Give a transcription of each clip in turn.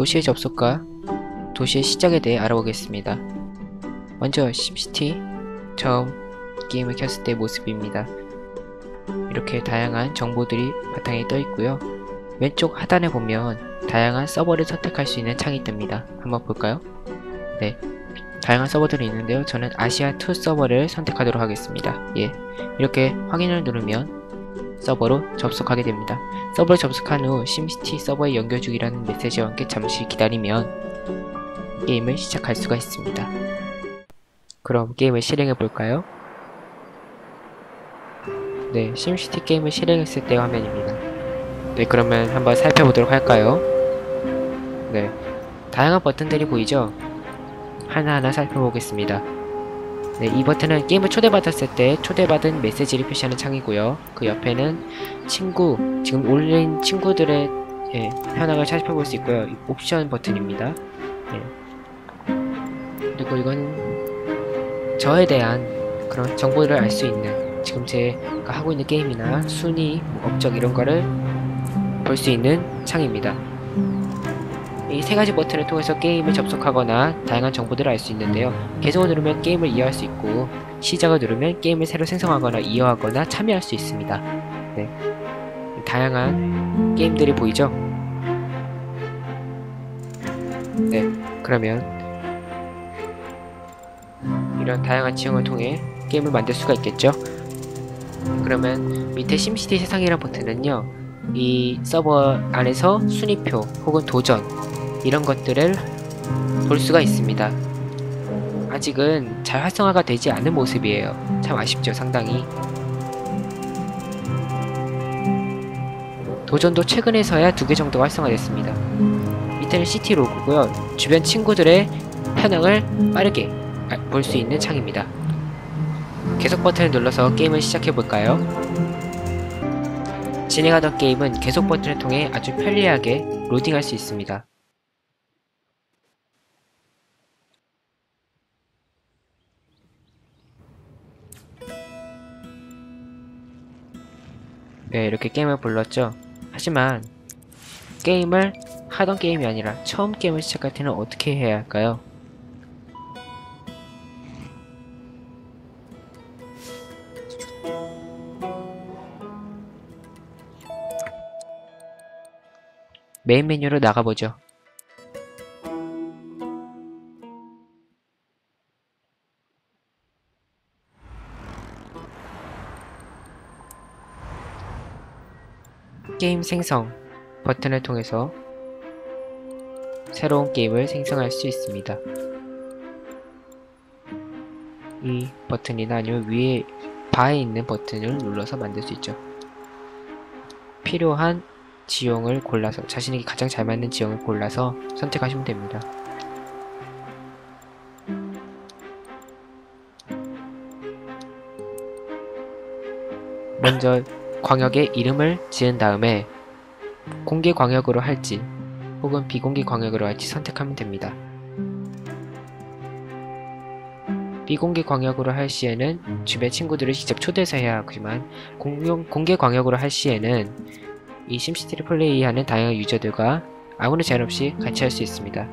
도시의 접속과 도시의 시작에 대해 알아보겠습니다. 먼저 심시티 처음 게임을 켰을 때 모습입니다. 이렇게 다양한 정보들이 바탕에 떠 있고요. 왼쪽 하단에 보면 다양한 서버를 선택할 수 있는 창이 뜹니다. 한번 볼까요? 네. 다양한 서버들이 있는데요. 저는 아시아2 서버를 선택하도록 하겠습니다. 예. 이렇게 확인을 누르면 서버로 접속하게 됩니다. 서버를 접속한 후 심시티 서버에 연결 중이라는 메시지와 함께 잠시 기다리면 게임을 시작할 수가 있습니다. 그럼 게임을 실행해 볼까요? 네, 심시티 게임을 실행했을 때 화면입니다. 네, 그러면 한번 살펴보도록 할까요? 네, 다양한 버튼들이 보이죠? 하나하나 살펴보겠습니다. 네, 이 버튼은 게임을 초대받았을 때 초대받은 메시지를 표시하는 창이고요. 그 옆에는 친구, 지금 올린 친구들의 예, 현황을 살펴볼 수 있고요. 옵션 버튼입니다. 예. 그리고 이건 저에 대한 그런 정보를 알 수 있는 지금 제가 하고 있는 게임이나 순위, 업적 이런 거를 볼 수 있는 창입니다. 이 세 가지 버튼을 통해서 게임에 접속하거나 다양한 정보들을 알 수 있는데요. 계속을 누르면 게임을 이어할 수 있고 시작을 누르면 게임을 새로 생성하거나 이어하거나 참여할 수 있습니다. 네. 다양한 게임들이 보이죠? 네. 그러면 이런 다양한 지형을 통해 게임을 만들 수가 있겠죠? 그러면 밑에 심시티 세상이라는 버튼은요. 이 서버 안에서 순위표 혹은 도전 이런 것들을 볼 수가 있습니다. 아직은 잘 활성화가 되지 않은 모습이에요. 참 아쉽죠, 상당히. 도전도 최근에서야 두 개 정도 활성화됐습니다. 밑에는 시티 로그고요. 주변 친구들의 현황을 빠르게 볼 수 있는 창입니다. 계속 버튼을 눌러서 게임을 시작해볼까요? 진행하던 게임은 계속 버튼을 통해 아주 편리하게 로딩할 수 있습니다. 네, 이렇게 게임을 불렀죠. 하지만 게임을 하던 게임이 아니라 처음 게임을 시작할 때는 어떻게 해야 할까요? 메인 메뉴로 나가보죠. 게임 생성 버튼을 통해서 새로운 게임을 생성할 수 있습니다. 이 버튼이나 아니면 위에 바에 있는 버튼을 눌러서 만들 수 있죠. 필요한 지형을 골라서 자신에게 가장 잘 맞는 지형을 골라서 선택하시면 됩니다. 먼저 광역의 이름을 지은 다음에 공개 광역으로 할지 혹은 비공개 광역으로 할지 선택하면 됩니다. 비공개 광역으로 할 시에는 주변 친구들을 직접 초대해서 해야 하지만 공용, 공개 광역으로 할 시에는 이 심시티를 플레이하는 다양한 유저들과 아무런 제한 없이 같이 할 수 있습니다.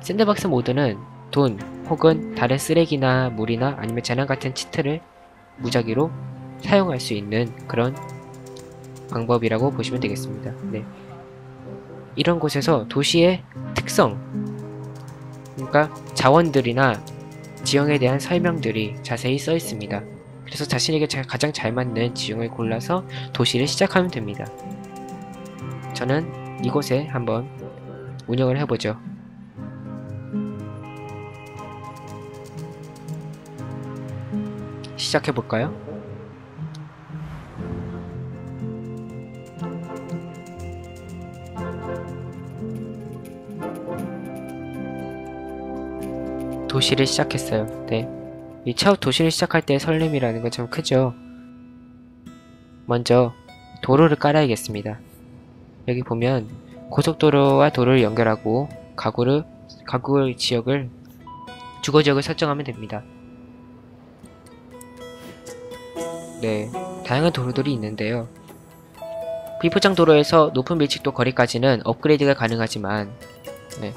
샌드박스 모드는 돈 혹은 다른 쓰레기나 물이나 아니면 재난 같은 치트를 무작위로 사용할 수 있는 그런 방법이라고 보시면 되겠습니다. 네. 이런 곳에서 도시의 특성, 그러니까 자원들이나 지형에 대한 설명들이 자세히 써 있습니다. 그래서 자신에게 가장 잘 맞는 지형을 골라서 도시를 시작하면 됩니다. 저는 이곳에 한번 운영을 해보죠. 시작해볼까요? 도시를 시작했어요. 네. 이 처음 도시를 시작할 때의 설렘이라는 건 참 크죠. 먼저 도로를 깔아야겠습니다. 여기 보면 고속도로와 도로를 연결하고 가구를 가구 지역을 주거 지역을 설정하면 됩니다. 네, 다양한 도로들이 있는데요. 비포장 도로에서 높은 밀집도 거리까지는 업그레이드가 가능하지만 네.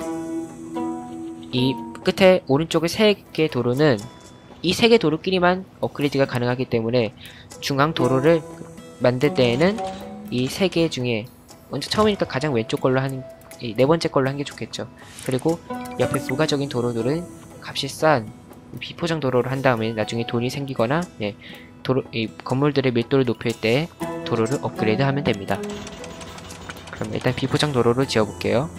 이 끝에 오른쪽에 세개 도로는 이세개 도로끼리만 업그레이드가 가능하기 때문에 중앙 도로를 만들 때에는 이세개 중에 먼저 처음이니까 가장 왼쪽 걸로 하는 이네 번째 걸로 하는 게 좋겠죠. 그리고 옆에 부가적인 도로들은 값이 싼 비포장 도로를 한 다음에 나중에 돈이 생기거나 예, 도로 이 건물들의 밀도를 높일 때 도로를 업그레이드 하면 됩니다. 그럼 일단 비포장 도로를 지어볼게요.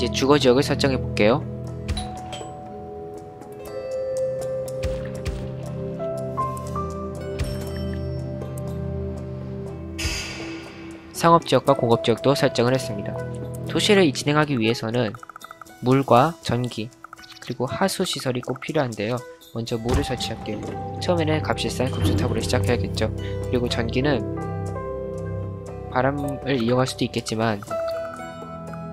이제 주거 지역을 설정해 볼게요. 상업지역과 공업지역도 설정을 했습니다. 도시를 진행하기 위해서는 물과 전기, 그리고 하수 시설이 꼭 필요한데요. 먼저 물을 설치할게요. 처음에는 값실싼 금수탑으로 시작해야겠죠. 그리고 전기는 바람을 이용할 수도 있겠지만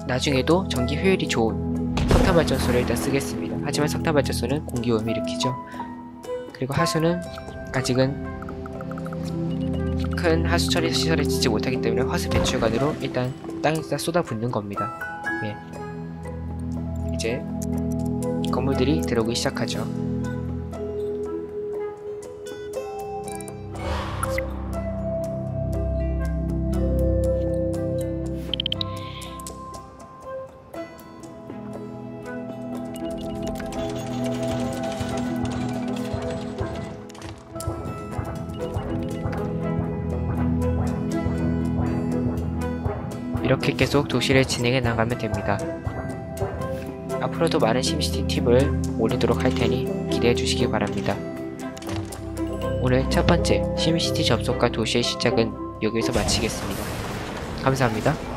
나중에도 전기 효율이 좋은 석탄 발전소를 일단 쓰겠습니다. 하지만 석탄 발전소는 공기 오염을 일으키죠. 그리고 하수는 아직은 큰 하수 처리 시설을 짓지 못하기 때문에 화수 배출관으로 일단 땅에다 쏟아붓는 겁니다. 예. 이제 건물들이 들어오기 시작하죠. 이렇게 계속 도시를 진행해 나가면 됩니다. 앞으로도 많은 심시티 팁을 올리도록 할 테니 기대해 주시기 바랍니다. 오늘 첫 번째 심시티 접속과 도시의 시작은 여기서 마치겠습니다. 감사합니다.